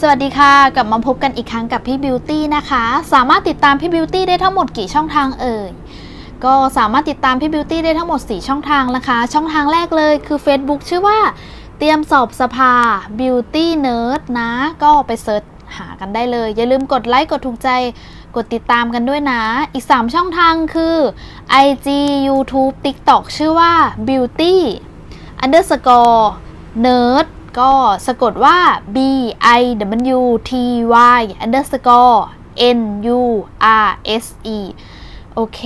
สวัสดีค่ะ กลับมาพบกันอีกครั้งกับพี่บิวตี้นะคะ สามารถติดตามพี่บิวตี้ได้ทั้งหมดกี่ช่องทางเอ่ย ก็สามารถติดตามพี่บิวตี้ได้ทั้งหมด 4 ช่องทางนะคะ ช่องทางแรกเลยคือ Facebook ชื่อว่า เตรียมสอบสภา Beauty Nerd นะ ก็ไปเซิร์ชหากันได้เลย อย่าลืมกดไลค์ กดถูกใจ กดติดตามกันด้วยนะ อีก 3 ช่องทางคือ IG YouTube TikTok ชื่อว่า Beauty underscore nerd ก็สะกดว่า b i w t y underscore n u r s e โอเค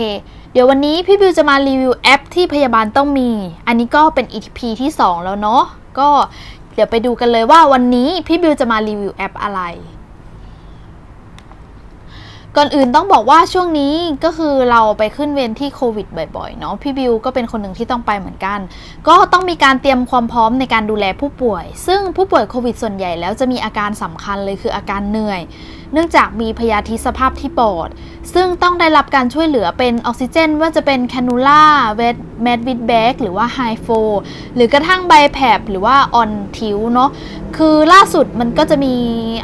เดี๋ยววันนี้พี่บิวจะมารีวิวแอปที่พยาบาลต้องมี อันนี้ก็เป็น EP ที่ 2 แล้วเนาะ ก็เดี๋ยวไปดูกันเลยว่าวันนี้พี่บิวจะมารีวิวแอปอะไร ก่อนอื่นต้องบอกว่าช่วงนี้ก็คือเราไปขึ้นเวรที่โควิดบ่อยๆเนาะพี่บิวก็เป็นคนหนึ่งที่ต้องไปเหมือนกัน ก็ต้องมีการเตรียมความพร้อมในการดูแลผู้ป่วย ซึ่งผู้ป่วยโควิดส่วนใหญ่แล้วจะมีอาการสำคัญเลยคืออาการเหนื่อย เนื่องจากมีพยาธิสภาพที่ปอด ซึ่งต้องได้รับการช่วยเหลือเป็นออกซิเจน ว่าจะเป็นแคนูล่าเวทแมดวิดแบกหรือว่าไฮโฟหรือกระทั่งไบแพบหรือว่าออนทิวเนาะคือล่าสุดมันก็จะมี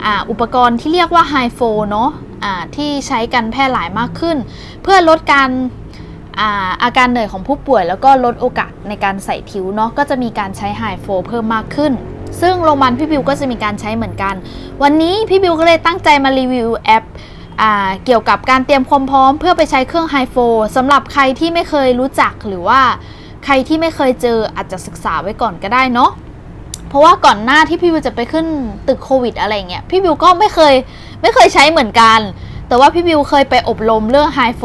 ออุปกรณ์ที่เรียกว่าไฮโฟเนาะ ที่ใช้กันแพร่หลายมากขึ้น เพื่อลดการอาอาการเหนื่อยของผู้ป่วย แล้วก็ลดโอกาสในการใส่ทิวเนาะก็จะมีการใช้ไฮโฟเพิ่มมากขึ้น ซึ่งโรงพยาบาลพี่บิวก็จะมีการใช้เหมือนกัน วันนี้พี่บิวก็เลยตั้งใจมารีวิวแอปอเกี่ยวกับการเตรียมความพร้อมเพื่อไปใช้เครื่องไฮโฟสำหรับใครที่ไม่เคยรู้จักหรือว่าใครที่ไม่เคยเจออาจจะศึกษาไว้ก่อนก็ได้เนาะเพราะว่าก่อนหน้าที่พี่บิวจะไปขึ้นตึกโควิดอะไรเงี้ยพี่บิวก็ไม่เคย ไม่เคยใช้เหมือนกัน แต่ว่าพี่บิวเคยไปอบรมเรื่องไฮโฟ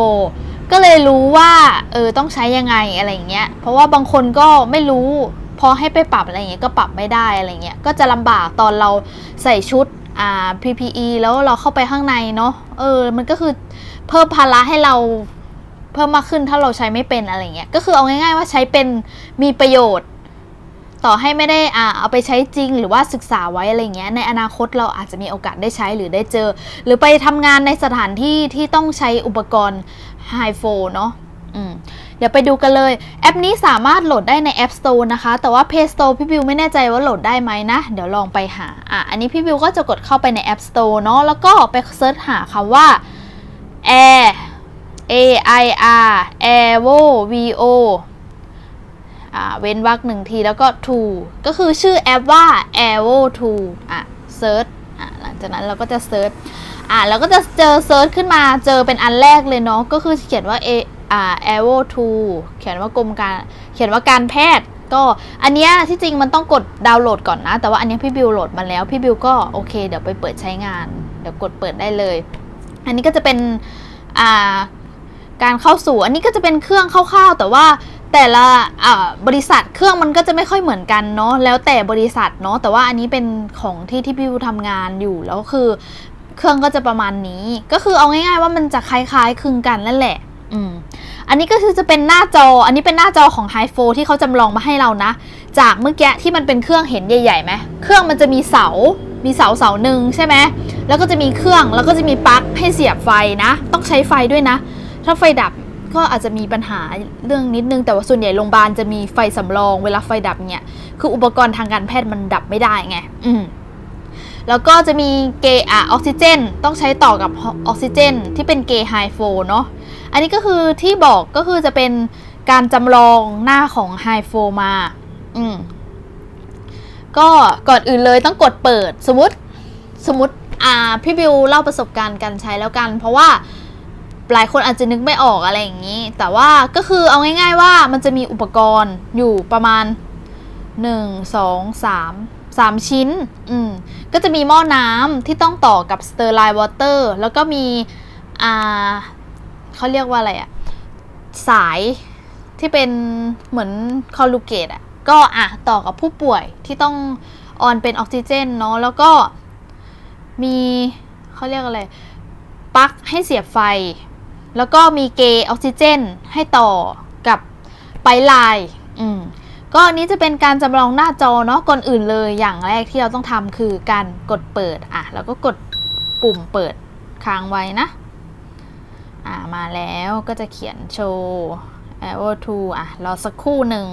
ก็เลยรู้ว่าเออต้องใช้ยังไงอะไรเงี้ย เพราะว่าบางคนก็ไม่รู้พอให้ไปปรับอะไรเงี้ยก็ปรับไม่ได้อะไรเงี้ยก็จะลำบากตอนเราใส่ชุดอ่า PPE แล้วเราเข้าไปข้างในเนาะเออมันก็คือเพิ่มภาระให้เราเพิ่มมากขึ้นถ้าเราใช้ไม่เป็นอะไรเงี้ยก็คือเอาง่าย ๆ ว่าใช้เป็นมีประโยชน์ ต่อให้ไม่ได้อ่าเอาไปใช้จริง หรือว่าศึกษาไว้อะไรเงี้ยในอนาคตเราอาจจะมีโอกาสได้ใช้หรือได้เจอ หรือไปทำงานในสถานที่ที่ต้องใช้อุปกรณ์ไฮโฟเนาะเดี๋ยวไปดูกันเลย แอปนี้สามารถโหลดได้ใน App Store นะคะ แต่ว่า Play Store พี่บิวไม่แน่ใจว่าโหลดได้ไหมนะ เดี๋ยวลองไปหา อะ อันนี้พี่บิวก็จะกดเข้าไปใน App Store เนาะแล้วก็ไปเซิร์ชหาคำว่า Air A I R Air V O เว้นวรรคหนึ่งทีแล้วก็ to ก็คือชื่อแอปว่า Air V 2อะเซิร์ชอะหลังจากนั้นเราก็จะเซิร์ชอะแล้วก็จะเจอเซิร์ชขึ้นมาเจอเป็นอันแรกเลยเนาะก็คือเขียนว่า A อ่า a e r o 2เขียนว่ากรมการเขียนว่าการแพทย์ก็อันเนี้ยที่จริงมันต้องกดดาวน์โหลดก่อนนะ แต่ว่าอันเนี้ยพี่บิวโหลดมาแล้วพี่บิวก็โอเค เดี๋ยวไปเปิดใช้งาน เดี๋ยวกดเปิดได้เลย อันนี้ก็จะเป็นอ่าการเข้าสู่ อันนี้ก็จะเป็นเครื่องคร่าวๆ แต่ว่า แต่ละบริษัทเครื่องมันก็จะไม่ค่อยเหมือนกันเนาะแล้วแต่บริษัทเนาะแต่ว่าอันนี้เป็นของที่ที่พี่บิวทำงานอยู่แล้วคือ เครื่องก็จะประมาณนี้ ก็คือเอาง่ายๆว่ามันจะคล้ายๆคลึงกันนั่นแหละ อืมอันนี้ก็คือจะเป็นหน้าจอ อันนี้เป็นหน้าจอของ h i โฟที่เขาจำลองมาให้เรานะ จากเมื่อกี้ที่มันเป็นเครื่องเห็นใหญ่ๆไหมเครื่องมันจะมีเสา มีเสาเสาหนึ่งใช่ไหมแล้วก็จะมีเครื่องแล้วก็จะมีปลั๊กให้เสียบไฟนะ ต้องใช้ไฟด้วยนะ ถ้าไฟดับ ก็อาจจะมีปัญหาเรื่องนิดนึง แต่ว่าส่วนใหญ่โรงพยาบาลจะมีไฟสำรองเวลาไฟดับเนี่ย คืออุปกรณ์ทางการแพทย์มันดับไม่ได้ไง อืมแล้วก็จะมีเกอะออกซิเจน ต้องใช้ต่อกับออกซิเจน ที่เป็นเกไฮโฟเนาะ อันนี้ก็คือที่บอกก็คือจะเป็นการจำลองหน้าของไฮโฟมา อืมก็ก่อนอื่นเลยต้องกดเปิด สมมติสมมติอ่าพี่บิวเล่าประสบการณ์การใช้แล้วกัน เพราะว่า หลายคนอาจจะนึกไม่ออกอะไรอย่างนี้ แต่ว่าก็คือเอาง่าย ๆ ว่ามันจะมีอุปกรณ์อยู่ประมาณ 1 2 3 3 ชิ้น อืม ก็จะมีหม้อน้ำที่ต้องต่อกับสเตอร์ไลน์วอเตอร์แล้วก็มี อ่าเขาเรียกว่าอะไรอะสายที่เป็นเหมือนคอลูเกตอะก็อะต่อกับผู้ป่วยที่ต้องออนเป็นออกซิเจนเนาะแล้วก็มีเขาเรียกอะไรปลั๊กให้เสียบไฟ แล้วก็มีเกออกซิเจนให้ต่อกับไปไลน์อืมก็อันนี้จะเป็นการจำลองหน้าจอเนาะก่อนอื่นเลยอย่างแรกที่เราต้องทำคือการกดเปิดอะแล้วก็กดปุ่มเปิดค้างไว้นะ อ่ามาแล้วก็จะเขียนโชว์ arrow to อะรอสักครู่หนึ่ง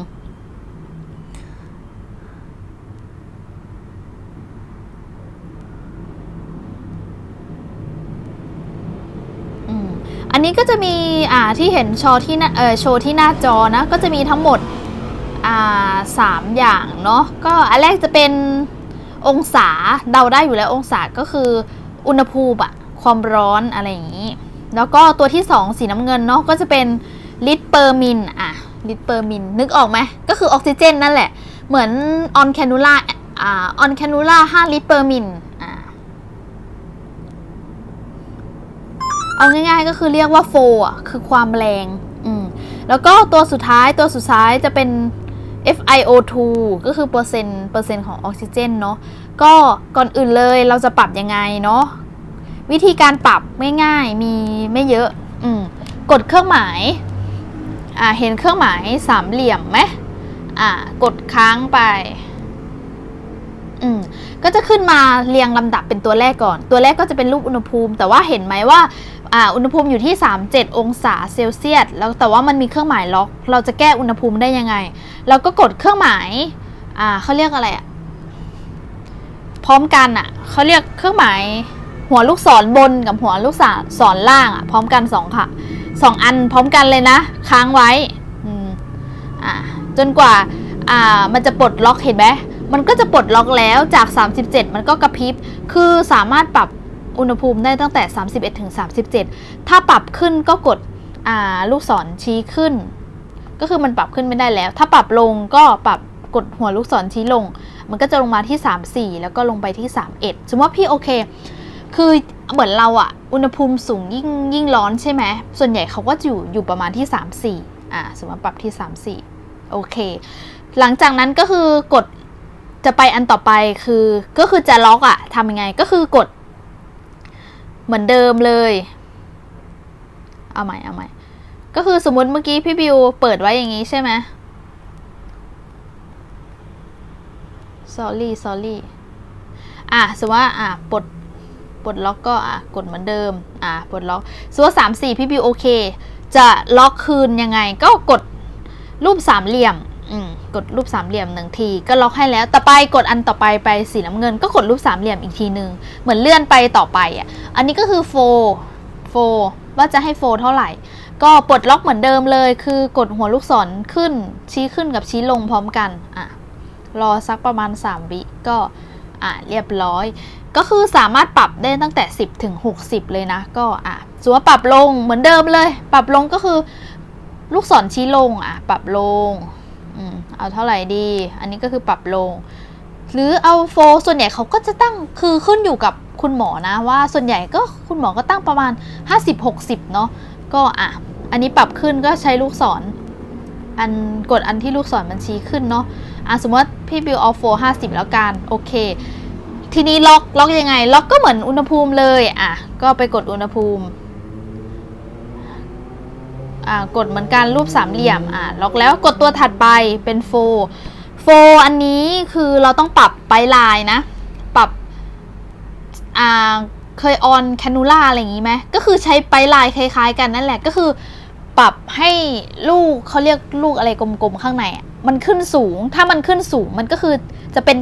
ันนี้ก็จะมีอ่าที่เห็นโชว์ที่หน้าเออโชว์ที่หน้าจอนะก็จะมีทั้งหมดอ่าสามอย่างเนาะก็อันแรกจะเป็นองศาเดาได้อยู่แล้วองศาก็คืออุณหภูมิอะความร้อนอะไรอย่างนี้ แล้วก็ตัวที่ 2 สีน้ำเงินเนาะก็จะเป็นลิตรเปอร์มิลอะลิตรเปอร์มิลนึกออกไหมก็คือออกซิเจนนั่นแหละ เหมือนออนแคนูล่าอ่าออนแคนูล่า5ลิตรเปอร์มิลอ่า เอาง่าย ๆ ก็คือเรียกว่าโฟอะคือความแรงอืมแล้วก็ตัวสุดท้ายตัวสุดท้ายจะเป็น FiO2 ก็คือเปอร์เซ็นต์เปอร์เซ็นต์ของออกซิเจนเนาะก็ก่อนอื่นเลยเราจะปรับยังไงเนาะวิธีการปรับไม่ง่ายมีไม่เยอะอืมกดเครื่องหมายอ่าเห็นเครื่องหมายสามเหลี่ยมไหมอ่ากดค้างไป อืมก็จะขึ้นมาเรียงลำดับเป็นตัวแรกก่อน ตัวแรกก็จะเป็นรูปอุณหภูมิ แต่ว่าเห็นไหมว่าอ่าอุณหภูมิอยู่ที่ 37 องศาเซลเซียส แล้วแต่ว่ามันมีเครื่องหมายล็อก เราจะแก้อุณหภูมิได้ยังไง เราก็กดเครื่องหมายอ่าเขาเรียกอะไรอะพร้อมกันอะเขาเรียกเครื่องหมายหัวลูกศรบนกับหัวลูกศรศรล่างอะพร้อมกันสองค่ะสองอันพร้อมกันเลยนะ ค้างไว้อืมอ่าจนกว่าอ่ามันจะปลดล็อกเห็นไหม มันก็จะปลดล็อกแล้วจาก 37 มันก็กระพริบ คือสามารถปรับอุณหภูมิได้ตั้งแต่ 31ถึง37 ถ้าปรับขึ้นก็กดลูกศรชี้ขึ้น ก็คือมันปรับขึ้นไม่ได้แล้ว ถ้าปรับลงก็ปรับกดหัวลูกศรชี้ลง มันก็จะลงมาที่ 34 แล้วก็ลงไปที่ 31 สมมติว่าพี่โอเค คือเหมือนเราอะอุณหภูมิสูงยิ่งยิ่งร้อนใช่ไหม ส่วนใหญ่เขาก็จะอยู่อยู่ประมาณที่ 34อ่าสมมติว่าปรับที่ 34 โอเค หลังจากนั้นก็คือกด จะไปอันต่อไปคือก็คือจะล็อกอะทำยังไงก็คือกด เหมือนเดิมเลย เอาใหม่เอาใหม่ก็คือสมมติเมื่อกี้พี่บิวเปิดไว้อย่างนี้ใช่ไหม sorry sorry อะสมมติว่าอะปลดปลดล็อกก็อะกดเหมือนเดิม อะปลดล็อกสมมติว่าสามสี่พี่บิวโอเค จะล็อกคืนยังไงก็กดรูปสามเหลี่ยม อืมกดรูปสามเหลี่ยมหนึ่งที ก็ล็อกให้แล้ว ต่อไปกดอันต่อไปไปสีน้ำเงิน ก็กดรูปสามเหลี่ยมอีกทีหนึ่งเหมือนเลื่อนไปต่อไปอะ อันนี้ก็คือโฟโฟว่าจะให้โฟเท่าไหร่ ก็ปลดล็อกเหมือนเดิมเลย คือกดหัวลูกศรขึ้น ชี้ขึ้นกับชี้ลงพร้อมกันอะรอสักประมาณ 3 วิก็อะเรียบร้อย ก็คือสามารถปรับได้ตั้งแต่ 10 ถึง 60 เลยนะ ก็อะสมมติว่าปรับลงเหมือนเดิมเลย ปรับลงก็คือ ลูกศรชี้ลงอะ ปรับลง อืมเอาเท่าไหร่ดี อันนี้ก็คือปรับลง หรือเอาโฟร์ส่วนใหญ่เขาก็จะตั้งคือขึ้นอยู่กับคุณหมอนะว่าส่วนใหญ่ก็คุณหมอก็ตั้งประมาณ 50-60 เนาะก็อะอันนี้ปรับขึ้นก็ใช้ลูกศร อันกดอันที่ลูกศรมันชี้ขึ้นเนาะอะสมมติพี่บิวเอาโฟห้าสิบแล้วกันโอเค ทีนี้ล็อกล็อกยังไง ล็อกก็เหมือนอุณหภูมิเลยอะก็ไปกดอุณหภูมิ กดเหมือนกันรูปสามเหลี่ยมอะล็อกแล้วกดตัวถัดไปเป็นโฟโฟอันนี้คือเราต้องปรับไปลายนะ ปรับอ่าเคยออนแคนูล่าอะไรอย่างงี้ไหมก็คือใช้ไปลายคล้าย ๆ กันนั่นแหละก็คือปรับให้ลูกเขาเรียกลูกอะไรกลมๆข้างใน มันขึ้นสูง ถ้ามันขึ้นสูงมันก็คือจะเป็น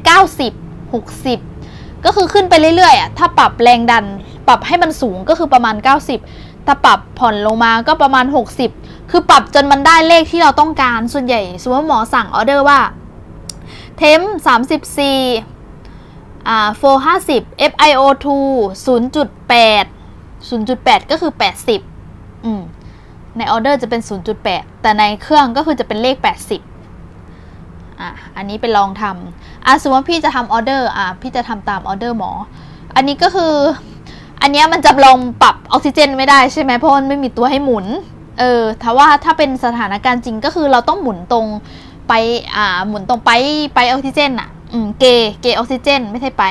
90 60 ก็คือขึ้นไปเรื่อยๆอะถ้าปรับแรงดัน ปรับให้มันสูงก็คือประมาณ 90 ถ้าปรับผ่อนลงมาก็ประมาณ 60 คือปรับจนมันได้เลขที่เราต้องการส่วนใหญ่สมมติหมอสั่งออเดอร์ว่าเทม34อ่าโฟ50 FiO2 0.8 0.8ก็คือ80อืมในออเดอร์จะเป็น 0.8 แต่ในเครื่องก็คือจะเป็นเลข 80 อะ อันนี้ไปลองทำอะสมมติว่าพี่จะทำออเดอร์ อะ พี่จะทำตามออเดอร์หมอ อันนี้ก็คือ อันนี้มันจำลองปรับออกซิเจนไม่ได้ใช่ไหมเพราะมันไม่มีตัวให้หมุน เออถ้าว่าถ้าเป็นสถานการณ์จริงก็คือเราต้องหมุนตรงไปอ่าหมุนตรงไปไปออกซิเจนอะอืมเกเกออกซิเจน ไม่ใช่ไป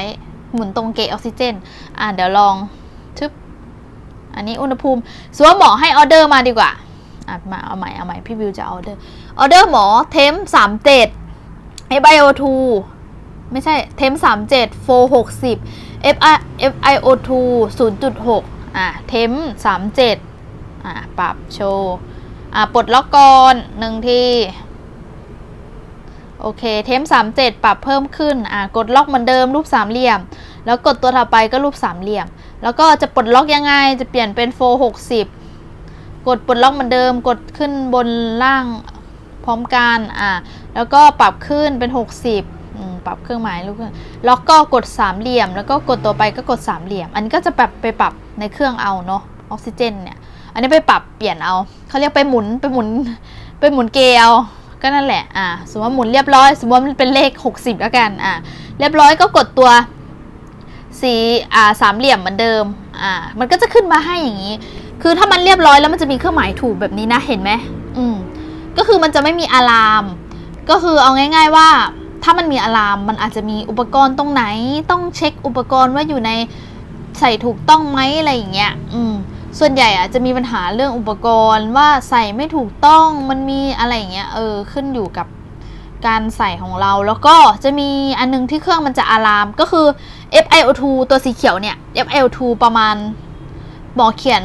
หมุนตรงเกออกซิเจน อะเดี๋ยวลองทึบอันนี้อุณหภูมิสมมติว่าหมอให้ออเดอร์มาดีกว่าอะมาเอาใหม่เอาใหม่พี่วิวจะออเดอร์ออเดอร์หมอเทมสามเจ็ด FiO2 ไม่ใช่เทมสามเจ็ดโฟหกสิบ Fi FiO2 ศูนย์จุดหกอะเทมสามเจ็ดอะปรับโชว์อะปลดล็อกก่อนหนึ่งทีโอเค เทมสามเจ็ดปรับเพิ่มขึ้น อะกดล็อกเหมือนเดิมรูปสามเหลี่ยม แล้วกดตัวถัดไปก็รูปสามเหลี่ยม แล้วก็จะปลดล็อกยังไง จะเปลี่ยนเป็นโฟหกสิบกดปลดล็อกเหมือนเดิม กดขึ้นบนล่างพร้อมกัน อ่า แล้วก็ปรับขึ้นเป็น 60 ปรับเครื่องหมายลูกขึ้นแล้วก็กดสามเหลี่ยม แล้วก็กดตัวไปก็กดสามเหลี่ยม อันนี้ก็จะแบบไปปรับในเครื่องเอาเนาะออกซิเจนเนี่ย อันนี้ไปปรับเปลี่ยนเอาเขาเรียกไปหมุนไปหมุนไปหมุนเกลียวก็นั่นแหละ อ่า สมมติว่าหมุนเรียบร้อย สมมติว่ามันเป็นเลข 60 แล้วกัน อ่า เรียบร้อยก็กดตัวสีอ่าสามเหลี่ยมเหมือนเดิม อ่า มันก็จะขึ้นมาให้อย่างนี้ คือถ้ามันเรียบร้อยแล้วมันจะมีเครื่องหมายถูกแบบนี้นะ เห็นไหม อืม ก็คือมันจะไม่มีอะลาม ก็คือเอาง่าย ๆว่า ถ้ามันมีอะลามมันอาจจะมีอุปกรณ์ตรงไหน ต้องเช็คอุปกรณ์ว่าอยู่ในใส่ถูกต้องไหมอะไรอย่างเงี้ย อืม ส่วนใหญ่อะจะมีปัญหาเรื่องอุปกรณ์ว่าใส่ไม่ถูกต้องมันมีอะไรอย่างเงี้ยเออขึ้นอยู่กับการใส่ของเราแล้วก็จะมีอันนึงที่เครื่องมันจะอะลามก็คือ FiO2 ตัวสีเขียวเนี่ย FiO2 ประมาณบอกเขียน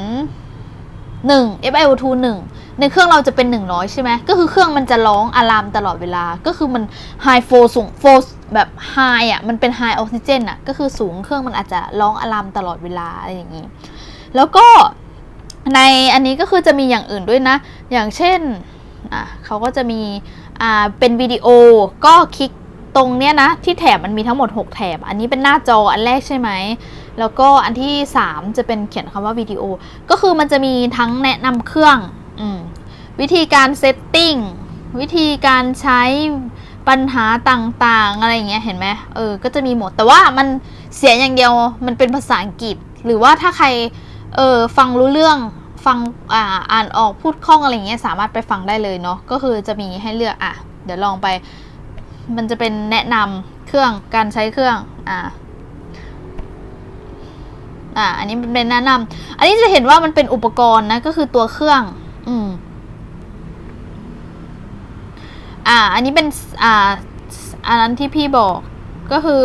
1 FiO2 1 ในเครื่องเราจะเป็น 100 ใช่ไหมก็คือเครื่องมันจะร้องอะลามตลอดเวลา ก็คือมัน high flow สูง flow แบบ high อะ มันเป็น high oxygen อะ ก็คือสูงเครื่องมันอาจจะร้องอะลามตลอดเวลาอะไรอย่างงี้ แล้วก็ในอันนี้ก็คือจะมีอย่างอื่นด้วยนะ อย่างเช่นอะเขาก็จะมีอ่าเป็นวิดีโอก็คลิกตรงเนี้ยนะที่แถบมันมีทั้งหมด 6 แถบ อันนี้เป็นหน้าจออันแรกใช่ไหม แล้วก็อันที่ 3 จะเป็นเขียนคำว่าวิดีโอ ก็คือมันจะมีทั้งแนะนำเครื่องอม วิธีการเซตติ้งวิธีการใช้ปัญหาต่างๆ อะไรอย่างเงี้ยเห็นไหมเออ ก็จะมีหมด แต่ว่ามันเสียอย่างเดียวมันเป็นภาษาอังกฤษ หรือว่าถ้าใครเออฟังรู้เรื่องฟังอ่าอ่านออกพูดคล่องอะไรเงี้ยสามารถไปฟังได้เลยเนาะก็คือจะมีให้เลือกอะ เดี๋ยวลองไป มันจะเป็นแนะนำเครื่องการใช้เครื่องอ่าอ่าอันนี้เป็นแนะนำอันนี้จะเห็นว่ามันเป็นอุปกรณ์นะก็คือตัวเครื่อง อืม อ่า อันนี้เป็นอ่าอันนั้นที่พี่บอกก็คือ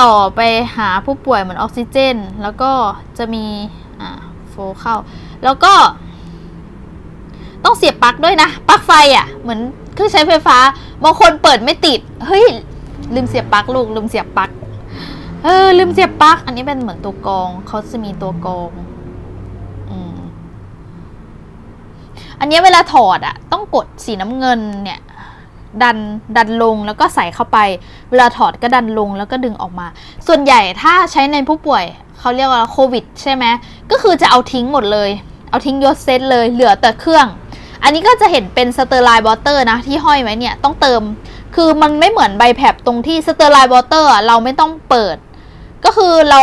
ต่อไปหาผู้ป่วยเหมือนออกซิเจน แล้วก็จะมีอ่าโฟเข้า แล้วก็ ต้องเสียบปลั๊กด้วยนะปลั๊กไฟอะ่ะ เหมือนเครื่องใช้ไฟฟ้าบางคนเปิดไม่ติด เฮ้ย ลืมเสียบปลั๊กลูกลืมเสียบปลั๊กเออลืมเสียบปลั๊กอันนี้เป็นเหมือนตัวกองเขาจะมีตัวกองอันนี้เวลาถอดอะต้องกดสีน้ำเงินเนี่ย ดันดันลงแล้วก็ใส่เข้าไป เวลาถอดก็ดันลงแล้วก็ดึงออกมา ส่วนใหญ่ถ้าใช้ในผู้ป่วยเขาเรียกว่าโควิดใช่ไหมก็คือจะเอาทิ้งหมดเลย เอาทิ้งยศเซตเลยเหลือแต่เครื่อง อันนี้ก็จะเห็นเป็นสเตอร์ไลน์บอเตอร์นะที่ห้อยไว้เนี่ยต้องเติม คือมันไม่เหมือนใบแผบตรงที่สเตอร์ไลน์บอเตอร์เราไม่ต้องเปิด ก็คือเรา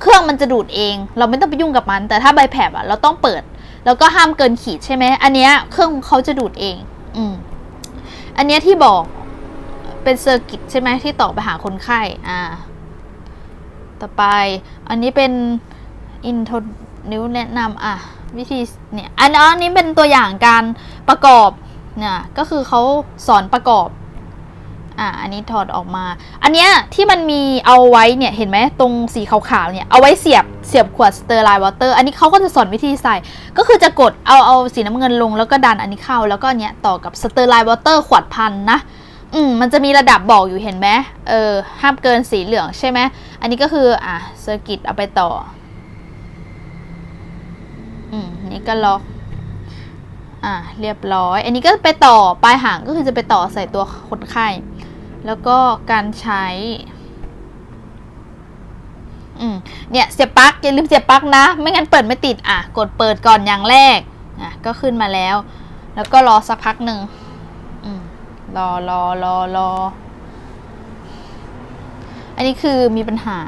เครื่องมันจะดูดเอง เราไม่ต้องไปยุ่งกับมัน แต่ถ้าใบแผบอะเราต้องเปิด แล้วก็ห้ามเกินขีดใช่ไหมอันเนี้ยเครื่องเขาจะดูดเอง อืม อันเนี้ยที่บอกเป็นเซอร์กิตใช่ไหมที่ต่อไปหาคนไข้ อ่า ต่อไป อันนี้เป็นอินโทรนิ้วแนะนำอะ วิธีเนี่ย อันอันนี้เป็นตัวอย่างการประกอบเนี่ยก็คือเขาสอนประกอบ อะอันนี้ถอดออกมา อันเนี้ยที่มันมีเอาไว้เนี่ยเห็นไหมตรงสีขาวๆเนี่ยเอาไว้เสียบเสียบขวดสเตอร์ไลน์วอเตอร์อันนี้เขาก็จะสอนวิธีใส่ ก็คือจะกดเอาเอาสีน้ำเงินลงแล้วก็ดันอันนี้เข้า แล้วก็เนี้ยต่อกับสเตอร์ไลน์วอเตอร์ขวดพันนะอืมมันจะมีระดับบอกอยู่เห็นไหมเออห้ามเกินสีเหลืองใช่ไหมอันนี้ก็คืออะเซอร์กิตเอาไปต่ออืมนี่ก็ล็อกอะเรียบร้อย อันนี้ก็ไปต่อปลายหางก็คือจะไปต่อใส่ตัวคนไข้ แล้วก็การใช้อืมเนี่ยเสียบปลั๊กอย่าลืมเสียบปลั๊กนะ ไม่งั้นเปิดไม่ติดอะ กดเปิดก่อนอย่างแรกอะก็ขึ้นมาแล้ว แล้วก็รอสักพักหนึ่งรอรอรอรออันนี้คือมีปัญหา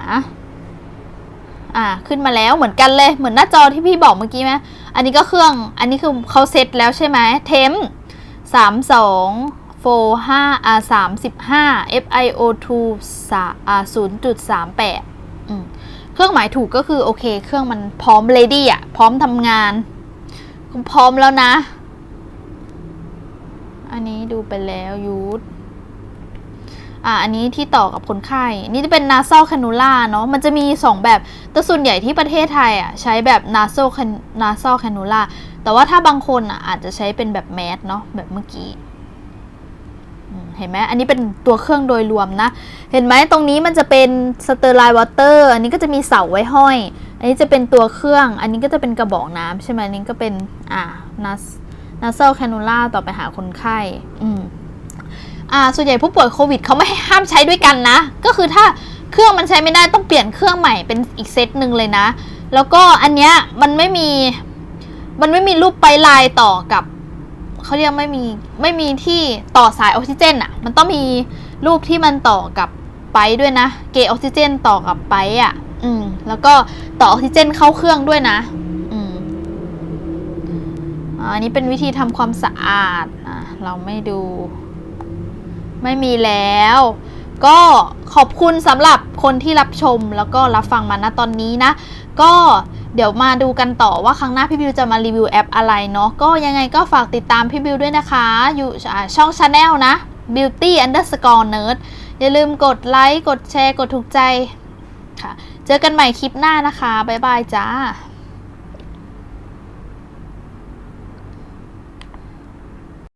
อ่า ขึ้นมาแล้วเหมือนกันเลย เหมือนหน้าจอที่พี่บอกเมื่อกี้ไหมอันนี้ก็เครื่อง อันนี้คือเขาเซตแล้วใช่ไหมเทมสามสอง โฟห้าอาสามสิบห้า FiO2 สาอาศูนย์จุดสามแปดเครื่องหมายถูกก็คือ โอเค เครื่องมันพร้อมเลดี้อะ พร้อมทำงาน พร้อมแล้วนะ อันนี้ดูไปแล้วยูทอ่าอันนี้ที่ต่อกับคนไข้นี่จะเป็น nasal cannula เนาะมันจะมี 2 แบบแต่ส่วนใหญ่ที่ประเทศไทยอะใช้แบบ nasal can- nasal cannula แต่ว่าถ้าบางคนอะอาจจะใช้เป็นแบบแมสเนาะแบบเมื่อกี้ เห็นไหมอันนี้เป็นตัวเครื่องโดยรวมนะ เห็นไหมตรงนี้มันจะเป็นสเตอร์ไลน์วอเตอร์อันนี้ก็จะมีเสาไว้ห้อย อันนี้จะเป็นตัวเครื่อง อันนี้ก็จะเป็นกระบอกน้ำใช่ไหมอันนี้ก็เป็นอ่านัสนัสเซลแคนูล่าต่อไปหาคนไข้อืมอ่าส่วนใหญ่ผู้ป่วยโควิดเขาไม่ห้ห้ามใช้ด้วยกันนะ ก็คือถ้าเครื่องมันใช้ไม่ได้ต้องเปลี่ยนเครื่องใหม่เป็นอีกเซตหนึ่งเลยนะ แล้วก็อันเนี้ยมันไม่มีมันไม่มีรูปไปลายต่อกับ เขาเรียกไม่มีไม่มีที่ต่อสายออกซิเจนอะ่ะ มันต้องมีรูปที่มันต่อกับไปด้วยนะ เกออกซิเจนต่อกับไปอะ่ะ อืม แล้วก็ต่อออกซิเจนเข้าเครื่องด้วยนะ อืมอาอันนี้เป็นวิธีทำความสะอาดอะเราไม่ดู ไม่มีแล้ว ก็ขอบคุณสำหรับคนที่รับชมแล้วก็รับฟังมาณตอนนี้นะ ก็ เดี๋ยวมาดูกันต่อว่าครั้งหน้าพี่บิวจะมารีวิวแอปอะไรเนาะก็ยังไงก็ฝากติดตามพี่บิวด้วยนะคะ อยู่ช่องชาแนลนะ beauty underscore nerd อย่าลืมกดไลค์ กดแชร์ กดถูกใจค่ะ เจอกันใหม่คลิปหน้านะคะ บ๊ายบายจ้า